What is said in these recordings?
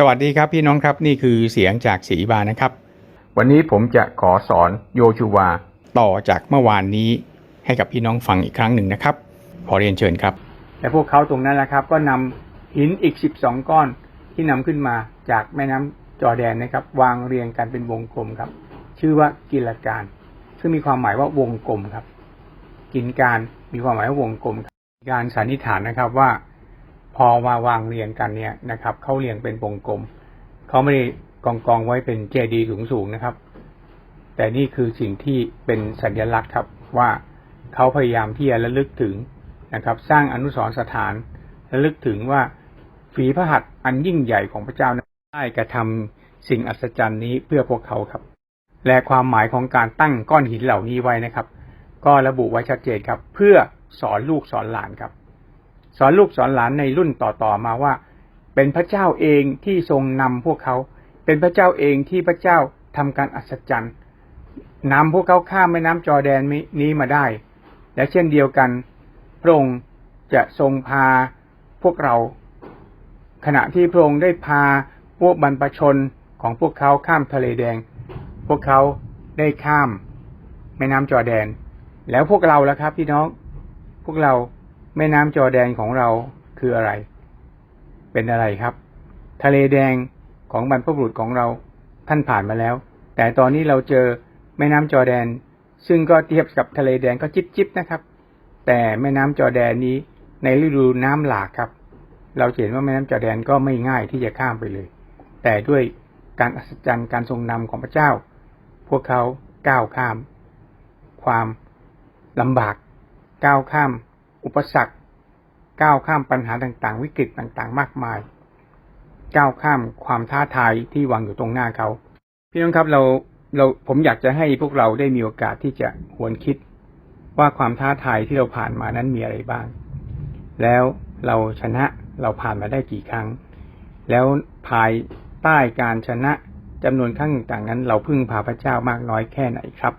สวัสดีครับพี่น้องครับนี่คือเสียงจากสีบานะครับ วันนี้ผมจะขอสอนโยชูวาต่อจากเมื่อวานนี้ให้กับพี่น้องฟังอีกครั้งหนึ่งนะครับ ขอเรียนเชิญครับ และพวกเขาตรงนั้นแหละครับ ก็นำหินอีก 12 ก้อนที่นำขึ้นมาจากแม่น้ำจอแดนนะครับ วางเรียงกันเป็นวงกลมครับ ชื่อว่ากิลการ ซึ่งมีความหมายว่าวงกลมครับ กินการมีความหมายว่าวงกลมการสันนิษฐานนะครับว่า พอมาวางเรียงกันเนี่ยนะครับเขาเรียงเป็นวงกลมเขาไม่ได้กองกองไว้เป็นเจดีย์สูงนะครับ แต่นี่คือสิ่งที่เป็นสัญลักษณ์ครับว่าเขาพยายามที่จะระลึกถึงนะครับ สร้างอนุสรณ์สถานระลึกถึงว่าฝีพระหัตถ์อันยิ่งใหญ่ของพระเจ้านั้นได้กระทำสิ่งอัศจรรย์นี้เพื่อพวกเขาครับ และความหมายของการตั้งก้อนหินเหล่านี้ไว้นะครับ ก็ระบุไว้ชัดเจนครับ เพื่อสอนลูกสอนหลานครับ สอนลูกสอนหลานในรุ่นต่อๆมาว่า เป็นพระเจ้าเองที่ทรงนำพวกเขา เป็นพระเจ้าเองที่พระเจ้าทำการอัศจรรย์นำพวกเขาข้ามแม่น้ำจอแดนนี้มาได้ และเช่นเดียวกันพระองค์จะทรงพาพวกเรา ขณะที่พระองค์ได้พาพวกบรรพชนของพวกเขาข้ามทะเลแดง พวกเขาได้ข้ามแม่น้ำจอแดน แล้วพวกเราล่ะครับพี่น้อง พวกเรา แม่น้ำจอแดนของเราคืออะไร เป็นอะไรครับ ทะเลแดงของบรรพบุรุษของเราท่านผ่านมาแล้ว แต่ตอนนี้เราเจอแม่น้ำจอแดน ซึ่งก็เทียบกับทะเลแดงก็จิบจิบนะครับ แต่แม่น้ำจอแดนนี้ในฤดูน้ำหลากครับ เราเห็นว่าแม่น้ำจอแดนก็ไม่ง่ายที่จะข้ามไปเลย แต่ด้วยการอัศจรรย์การทรงนำของพระเจ้า พวกเขาก้าวข้าม ความลำบากก้าวข้าม อุปสรรคก้าวข้ามปัญหาต่างๆ วิกฤตต่างๆ มากมาย ก้าวข้ามความท้าทายที่วางอยู่ตรงหน้าเขาพี่น้องครับเราเราผมอยากจะให้พวกเราได้มีโอกาสที่จะหวนคิดว่าความท้าทายที่เราผ่านมานั้นมีอะไรบ้าง แล้วเราชนะเราผ่านมาได้กี่ครั้ง แล้วภายใต้การชนะจำนวนครั้งต่างนั้น เราพึ่งพาพระเจ้ามากน้อยแค่ไหนครับ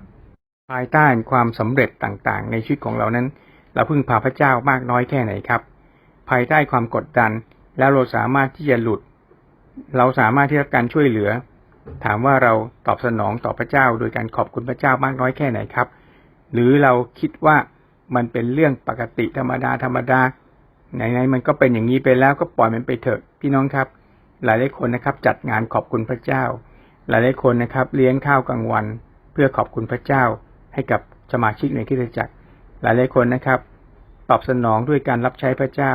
ภายใต้ความสำเร็จต่างๆ ในชีวิตของเรานั้น เราพึ่งพาพระเจ้ามากน้อยแค่ไหนครับ ภายใต้ความกดดัน แล้วเราสามารถที่จะหลุด เราสามารถที่จะรับการช่วยเหลือ ถามว่าเราตอบสนองต่อพระเจ้า โดยการขอบคุณพระเจ้ามากน้อยแค่ไหนครับ หรือเราคิดว่ามันเป็นเรื่องปกติธรรมดาธรรมดาไหนๆมันก็เป็นอย่างนี้ไปแล้วก็ปล่อยมันไปเถอะ พี่น้องครับ หลายหลายคนนะครับ จัดงานขอบคุณพระเจ้า หลายหลายคนนะครับ เลี้ยงข้าวกลางวัน เพื่อขอบคุณพระเจ้า ให้กับสมาชิกในคริสตจักร หลายหลายคนนะครับ ตอบสนองด้วยการรับใช้พระเจ้า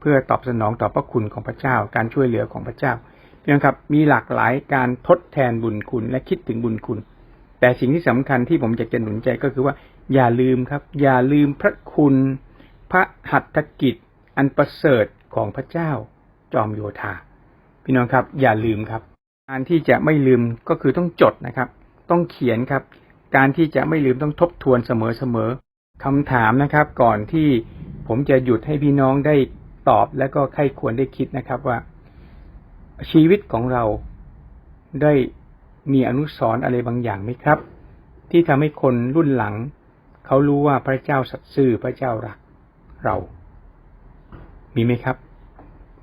เพื่อตอบสนองต่อพระคุณของพระเจ้า การช่วยเหลือของพระเจ้าพี่น้องครับมีหลากหลายการทดแทนบุญคุณและคิดถึงบุญคุณ แต่สิ่งที่สำคัญที่ผมอยากจะหนุนใจก็คือว่า อย่าลืมครับ อย่าลืมพระคุณ พระหัตถกิจ อันประเสริฐของพระเจ้า จอมโยธาพี่น้องครับ อย่าลืมครับการที่จะไม่ลืมก็คือต้องจดนะครับ ต้องเขียนครับ การที่จะไม่ลืมต้องทบทวนเสมอๆ คำถามนะครับ ก่อนที่ผมจะหยุดให้พี่น้องได้ตอบและก็ใครควรได้คิดนะครับว่า ชีวิตของเราได้มีอนุสรณ์อะไรบางอย่างไหมครับ ที่ทำให้คนรุ่นหลัง เขารู้ว่าพระเจ้าสัตย์ซื่อพระเจ้ารักเรา มีไหมครับ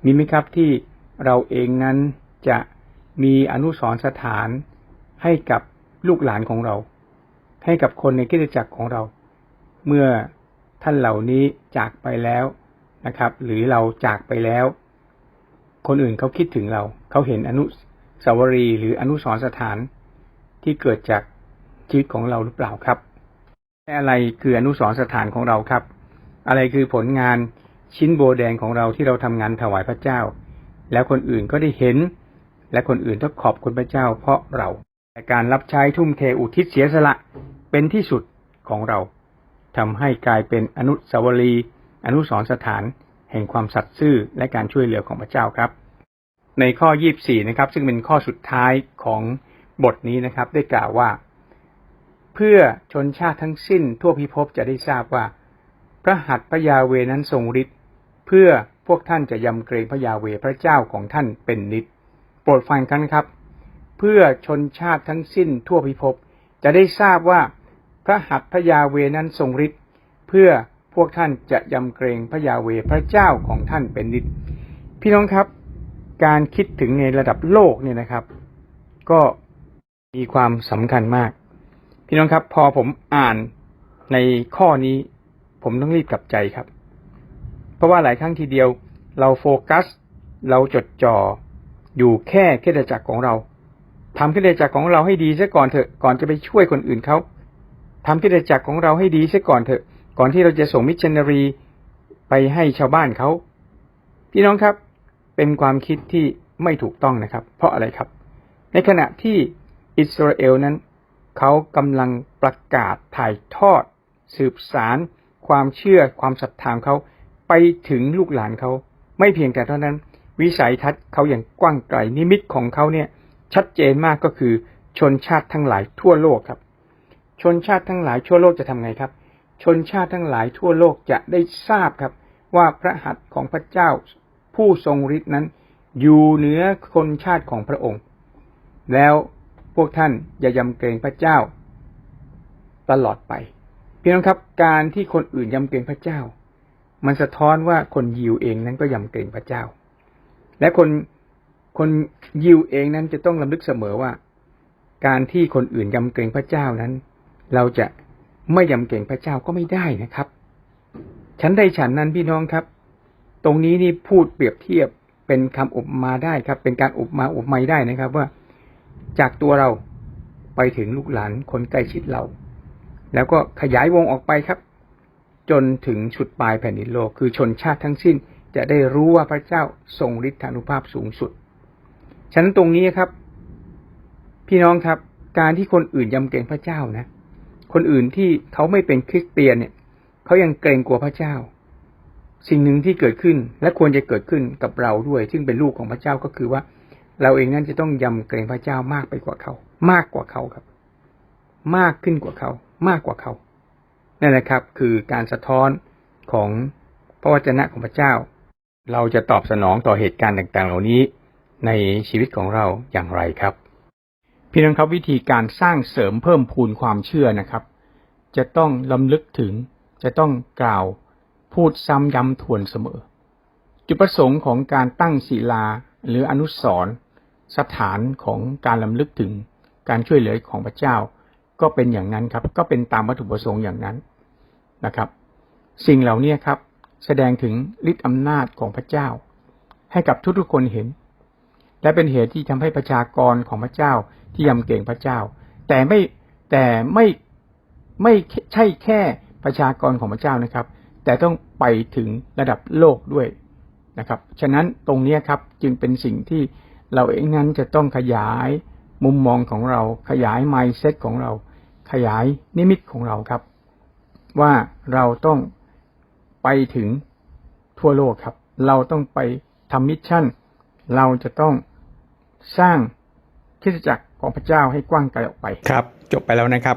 มีไหมครับที่เราเองนั้นจะมีอนุสร์สถานให้กับลูกหลานของเรา ให้กับคนในคริสตจักรของเรา เมื่อท่านเหล่านี้จากไปแล้วนะครับ หรือเราจากไปแล้ว คนอื่นเขาคิดถึงเราเขาเห็นอนุสาวรีย์หรืออนุสรสถานที่เกิดจากชีวิตของเราหรือเปล่าครับอะไรคืออนุสรสถานของเราครับ อะไรคือผลงานชิ้นโบแดงของเราที่เราทำงานถวายพระเจ้า แล้วคนอื่นก็ได้เห็น และคนอื่นต้องขอบคุณพระเจ้า เพราะเราแต่การรับใช้ทุ่มเทอุทิศเสียสละเป็นที่สุดของเรา ทำให้กลายเป็นอนุสาวรีย์อนุสรสถาน แห่งความสัตย์ซื่อและการช่วยเหลือของพระเจ้าครับ ในข้อ 24 นะครับ ซึ่งเป็นข้อสุดท้ายของบทนี้นะครับ ได้กล่าวว่า เพื่อชนชาติทั้งสิ้นทั่วพิภพจะได้ทราบว่า พระหัตถ์พระยาเวนั้นทรงฤทธิ์เพื่อพวกท่านจะยำเกรงพระยาเวพระเจ้าของท่านเป็นนิดโปรดฟังกันครับ เพื่อชนชาติทั้งสิ้นทั่วพิภพจะได้ทราบว่า ระหัตถ์พระยาเวนั้นทรงฤทธิ์เพื่อพวกท่านจะยำเกรงพระยาเวพระเจ้าของท่านเป็นนิดพี่น้องครับ การคิดถึงในระดับโลกเนี่ยนะครับ ก็มีความสำคัญมาก พี่น้องครับ พอผมอ่านในข้อนี้ ผมต้องรีบกลับใจครับ เพราะว่าหลายครั้งทีเดียว เราโฟกัส เราจดจ่ออยู่แค่คริสตจักรของเราทำคริสตจักรของเราให้ดีซะก่อนเถอะก่อนจะไปช่วยคนอื่นเขา ทำคริสตจักรของเราให้ดีซะก่อนเถอะ ก่อนที่เราจะส่งมิชชันนารีไปให้ชาวบ้านเขา พี่น้องครับ เป็นความคิดที่ไม่ถูกต้องนะครับ เพราะอะไรครับ ในขณะที่อิสราเอลนั้น เขากำลังประกาศถ่ายทอด สืบสาร ความเชื่อความศรัทธาของเขาไปถึงลูกหลานเขา ไม่เพียงแต่เท่านั้น วิสัยทัศน์เขาอย่างกว้างไกลนิมิตของเขาเนี่ย ชัดเจนมากก็คือชนชาติทั้งหลายทั่วโลกครับ ชนชาติทั้งหลายทั่วโลกจะทำไงครับ ชนชาติทั้งหลายทั่วโลกจะได้ทราบครับ ว่าพระหัตถ์ของพระเจ้าผู้ทรงฤทธิ์นั้น อยู่เหนือคนชาติของพระองค์ แล้วพวกท่านอย่ายำเกรงพระเจ้า ตลอดไปพี่น้องครับ การที่คนอื่นยำเกรงพระเจ้า มันสะท้อนว่าคนยิวเองนั้นก็ยำเกรงพระเจ้า และคนคนยิวเองนั้นจะต้องลำลึกเสมอว่า การที่คนอื่นยำเกรงพระเจ้านั้น เราจะไม่ยำเกรงพระเจ้าก็ไม่ได้นะครับ ฉันได้ฉันนั้นพี่น้องครับ ตรงนี้นี่พูดเปรียบเทียบเป็นคำอุปมาได้ครับ เป็นการอุปมาอุปไมยได้นะครับ ว่าจากตัวเราไปถึงลูกหลานคนใกล้ชิดเรา แล้วก็ขยายวงออกไปครับ จนถึงสุดปลายแผ่นดินโลก คือชนชาติทั้งสิ้นจะได้รู้ว่าพระเจ้าทรงฤทธานุภาพสูงสุดฉะนั้นตรงนี้ครับ พี่น้องครับ การที่คนอื่นยำเกรงพระเจ้านะ คนอื่นที่เขาไม่เป็นคริสเตียนเนี่ยเขายังเกรงกลัวพระเจ้า สิ่งหนึ่งที่เกิดขึ้นและควรจะเกิดขึ้นกับเราด้วย ซึ่งเป็นลูกของพระเจ้าก็คือว่า เราเองนั้นจะต้องยำเกรงพระเจ้ามากไปกว่าเขา มากกว่าเขาครับ มากขึ้นกว่าเขา มากกว่าเขานั่นแหละครับ คือการสะท้อนของพระวจนะของพระเจ้า เราจะตอบสนองต่อเหตุการณ์ต่างๆ เหล่านี้ในชีวิตของเราอย่างไรครับ พี่น้องครับวิธีการสร้างเสริมเพิ่มพูนความเชื่อนะครับ จะต้องลำลึกถึง จะต้องกล่าวพูดซ้ำย้ำทวนเสมอ จุดประสงค์ของการตั้งศิลาหรืออนุสรสถานของการลำลึกถึงการช่วยเหลือของพระเจ้า ก็เป็นอย่างนั้นครับ ก็เป็นตามวัตถุประสงค์อย่างนั้นนะครับ สิ่งเหล่านี้ครับ แสดงถึงฤทธิอำนาจของพระเจ้า ให้กับทุกๆคนเห็น และเป็นเหตุที่ทำให้ประชากรของพระเจ้าที่ยำเกรงพระเจ้า แต่ไม่แต่ไม่ไม่ใช่แค่ประชากรของพระเจ้านะครับ แต่ต้องไปถึงระดับโลกด้วยนะครับ ฉะนั้นตรงนี้ครับจึงเป็นสิ่งที่เราเองนั้นจะต้องขยายมุมมองของเราขยาย mindset ของเรา ขยายนิมิตของเราครับ ว่าเราต้องไปถึงทั่วโลกครับ เราต้องไปทำมิชชั่น เราจะต้อง สร้างคริสตจักรของพระเจ้าให้กว้างไกลออกไป ครับ จบไปแล้วนะครับ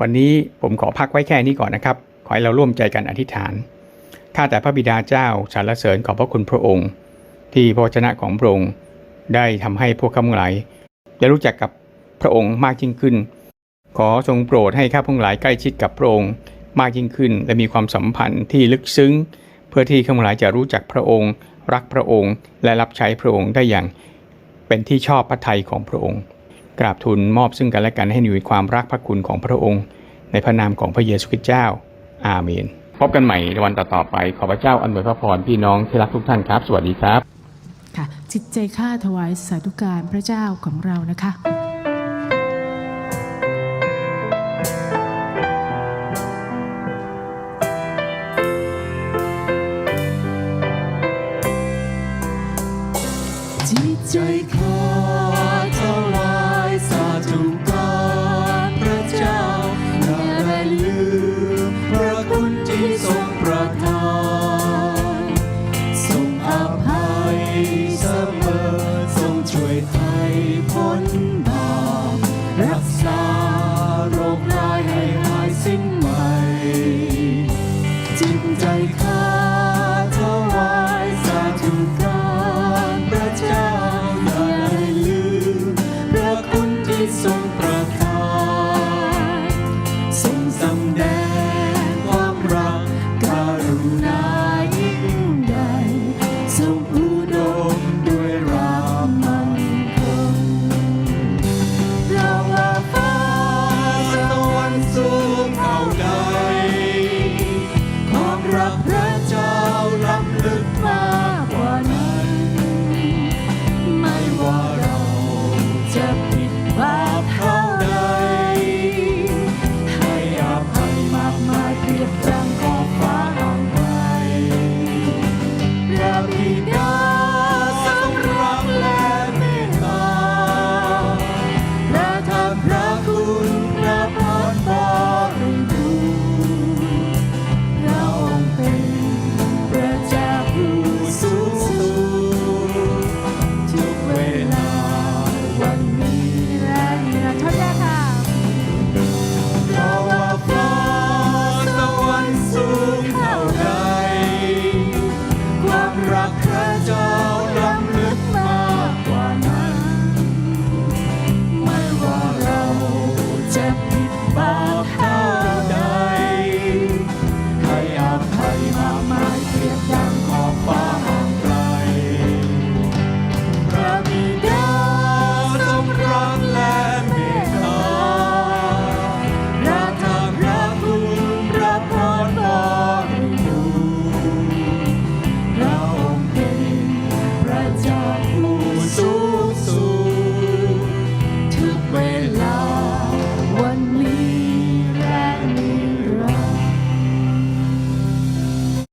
วันนี้ผมขอพักไว้แค่นี้ก่อนนะครับ ขอให้เราร่วมใจกันอธิษฐานข้าแต่พระบิดาเจ้าสรรเสริญขอบพระคุณพระองค์ ที่พระวจนะของพระองค์ได้ทำให้พวกข้าพงหลายได้รู้จักกับพระองค์มากยิ่งขึ้น ขอทรงโปรดให้ข้าพงหลายใกล้ชิดกับพระองค์มากยิ่งขึ้น และมีความสัมพันธ์ที่ลึกซึ้ง เพื่อที่ข้าพงหลายจะรู้จักพระองค์ รักพระองค์ และรับใช้พระองค์ได้อย่าง เป็นที่ชอบพระทัยของพระองค์ กราบทูลมอบซึ่งกันและกันให้มีความรักพระคุณของพระองค์ ในพระนามของพระเยซูคริสต์เจ้า อาเมน พบกันใหม่ในวันต่อๆไป ขอพระเจ้าอันวยพระพรพี่น้องที่รักทุกท่านครับ สวัสดีครับ ค่ะจิตใจข้าถวายสาธุการพระเจ้าของเรานะคะ ถ่พ้น